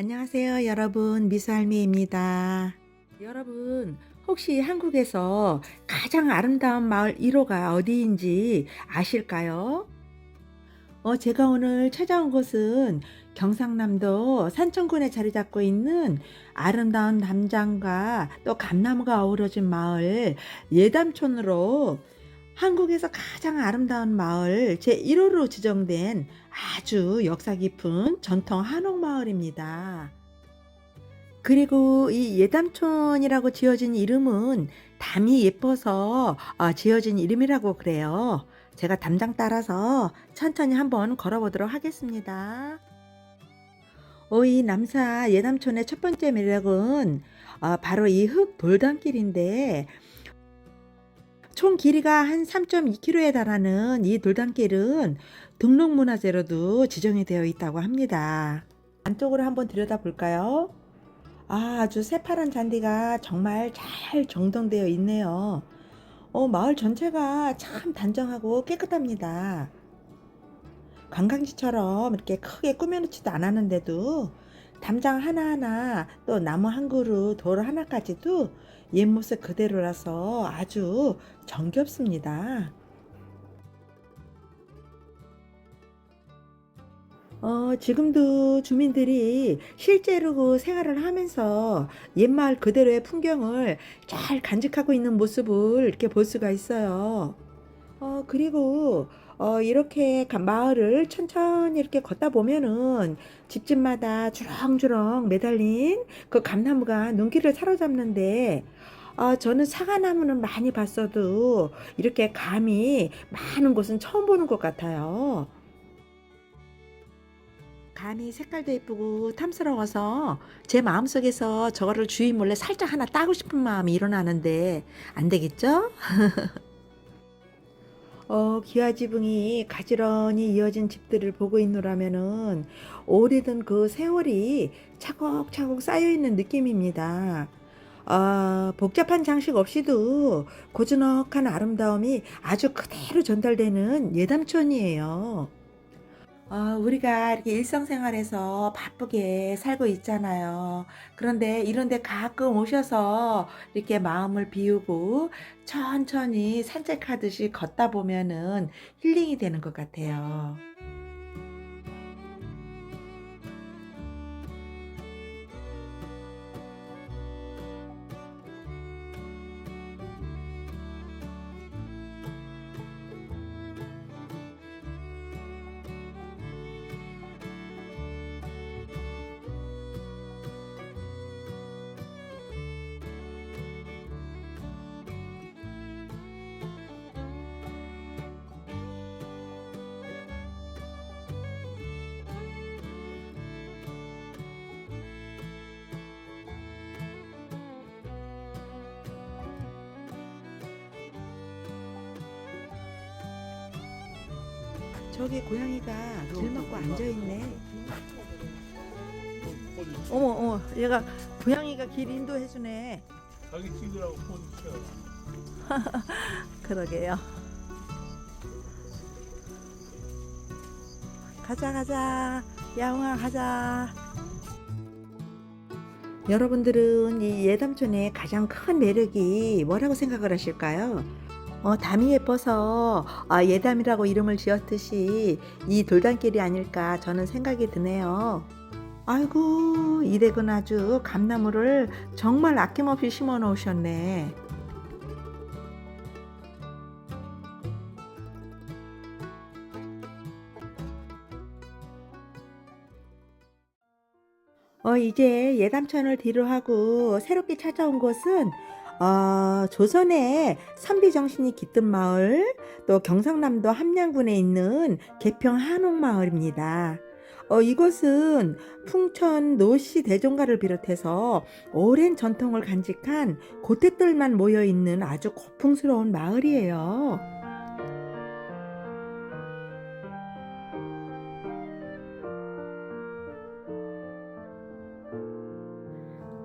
안녕하세요, 여러분. 미수할미입니다. 여러분, 혹시 한국에서 가장 아름다운 마을 1호가 어디인지 아실까요? 어, 제가 오늘 찾아온 곳은 경상남도 산천군에 자리 잡고 있는 아름다운 담장과 또 감나무가 어우러진 마을 예담촌으로 한국에서 가장 아름다운 마을 제1호로 지정된 아주 역사 깊은 전통 한옥 마을입니다. 그리고 이 예담촌이라고 지어진 이름은 담이 예뻐서 어, 지어진 이름이라고 그래요. 제가 담장 따라서 천천히 한번 걸어보도록 하겠습니다. 어, 이 남사 예담촌의 첫 번째 매력은 어, 바로 이 흙 돌담길인데 총 길이가 한 3.2km에 달하는 이 돌담길은 등록문화재로도 지정이 되어 있다고 합니다. 안쪽으로 한번 들여다 볼까요? 아, 아주 새파란 잔디가 정말 잘 정돈되어 있네요. 어, 마을 전체가 참 단정하고 깨끗합니다. 관광지처럼 이렇게 크게 꾸며놓지도 않았는데도 담장 하나하나 또 나무 한 그루 돌 하나까지도 옛 모습 그대로라서 아주 정겹습니다. 어, 지금도 주민들이 실제로 그 생활을 하면서 옛마을 그대로의 풍경을 잘 간직하고 있는 모습을 이렇게 볼 수가 있어요. 어, 그리고 어, 이렇게 가- 마을을 천천히 이렇게 걷다 보면은 집집마다 주렁주렁 매달린 그 감나무가 눈길을 사로잡는데 아, 저는 사과나무는 많이 봤어도 이렇게 감이 많은 곳은 처음 보는 것 같아요. 감이 색깔도 예쁘고 탐스러워서 제 마음속에서 저거를 주인 몰래 살짝 하나 따고 싶은 마음이 일어나는데 안 되겠죠? 어, 기와지붕이 가지런히 이어진 집들을 보고 있노라면은 오래된 그 세월이 차곡차곡 쌓여 있는 느낌입니다. 아, 복잡한 장식 없이도 고즈넉한 아름다움이 아주 그대로 전달되는 예담촌이에요. 아, 우리가 이렇게 일상생활에서 바쁘게 살고 있잖아요. 그런데 이런데 가끔 오셔서 이렇게 마음을 비우고 천천히 산책하듯이 걷다 보면은 힐링이 되는 것 같아요. 저기 고양이가 길 막고 앉아 있네. 어머 어머 얘가 고양이가 길 인도해 주네. 자기 친구라고 폰 쳐. 그러게요. 가자 가자 야옹아 가자. 여러분들은 이 예담촌의 가장 큰 매력이 뭐라고 생각을 하실까요? 어, 담이 예뻐서 아, 예담이라고 이름을 지었듯이 이 돌담길이 아닐까 저는 생각이 드네요. 아이고 이 댁은 아주 감나무를 정말 아낌없이 심어 놓으셨네. 어, 이제 예담천을 뒤로 하고 새롭게 찾아온 곳은 어, 조선의 선비 정신이 깃든 마을, 또 경상남도 함양군에 있는 개평 한옥마을입니다. 어, 이곳은 풍천 노씨 대종가를 비롯해서 오랜 전통을 간직한 고택들만 모여 있는 아주 고풍스러운 마을이에요.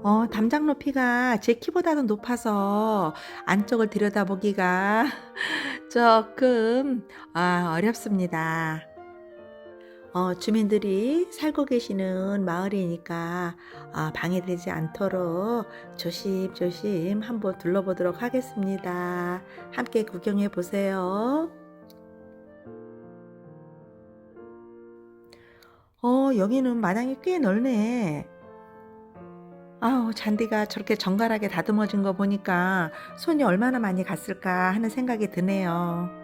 어, 담장 높이가 제 키보다도 높아서 안쪽을 들여다보기가 조금 아, 어렵습니다. 어, 주민들이 살고 계시는 마을이니까 아, 방해되지 않도록 조심조심 한번 둘러보도록 하겠습니다. 함께 구경해 보세요. 어, 여기는 마당이 꽤 넓네. 아우, 잔디가 저렇게 정갈하게 다듬어진 거 보니까 손이 얼마나 많이 갔을까 하는 생각이 드네요.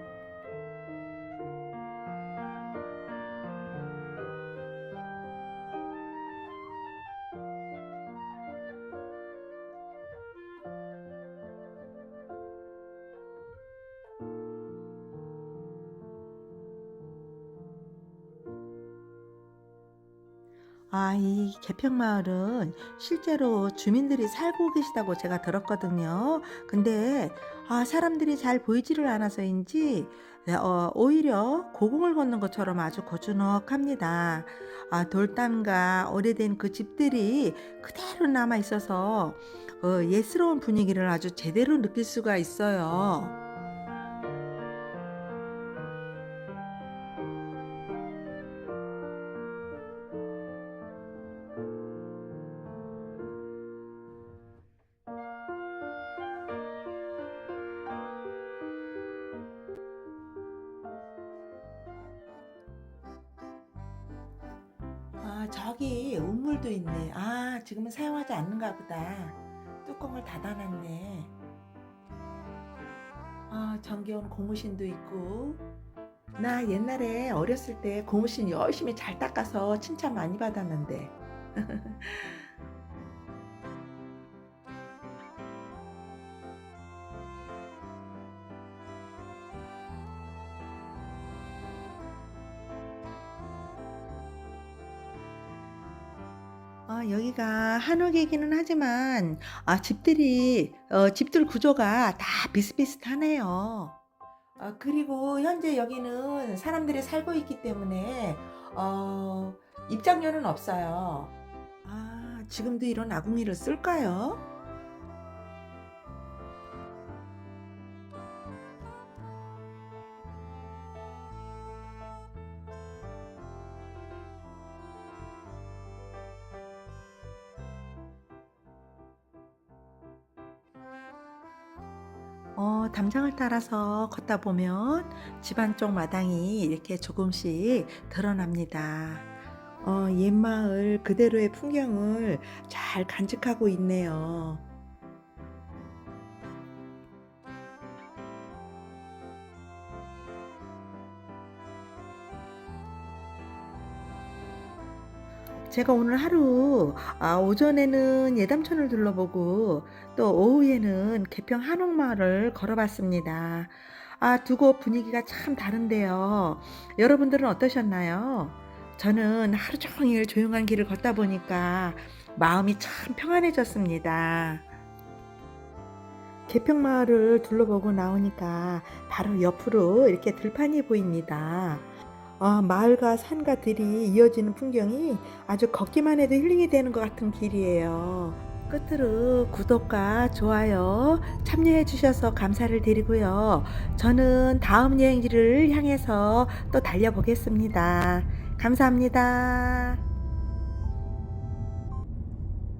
아, 이 개평마을은 실제로 주민들이 살고 계시다고 제가 들었거든요. 근데, 아, 사람들이 잘 보이지를 않아서인지, 네, 어, 오히려 고궁을 걷는 것처럼 아주 고즈넉합니다. 아, 돌담과 오래된 그 집들이 그대로 남아 있어서, 어, 예스러운 분위기를 아주 제대로 느낄 수가 있어요. 아, 저기 우물도 있네. 아, 지금은 사용하지 않는가 보다. 뚜껑을 닫아놨네. 아, 정겨운 고무신도 있고. 나 옛날에 어렸을 때 고무신 열심히 잘 닦아서 칭찬 많이 받았는데. 아, 여기가 한옥이기는 하지만 아, 집들이 어, 집들 구조가 다 비슷비슷하네요. 아, 그리고 현재 여기는 사람들이 살고 있기 때문에 어, 입장료는 없어요. 아, 지금도 이런 아궁이를 쓸까요? 어, 담장을 따라서 걷다 보면 집 안 쪽 마당이 이렇게 조금씩 드러납니다. 어, 옛마을 그대로의 풍경을 잘 간직하고 있네요. 제가 오늘 하루 아, 오전에는 예담천을 둘러보고 또 오후에는 개평 한옥마을을 걸어봤습니다. 아, 두 곳 분위기가 참 다른데요. 여러분들은 어떠셨나요? 저는 하루 종일 조용한 길을 걷다 보니까 마음이 참 평안해졌습니다. 개평마을을 둘러보고 나오니까 바로 옆으로 이렇게 들판이 보입니다. 아, 마을과 산과 들이 이어지는 풍경이 아주 걷기만 해도 힐링이 되는 것 같은 길이에요. 끝으로 구독과 좋아요 참여해 주셔서 감사를 드리고요. 저는 다음 여행지를 향해서 또 달려보겠습니다. 감사합니다.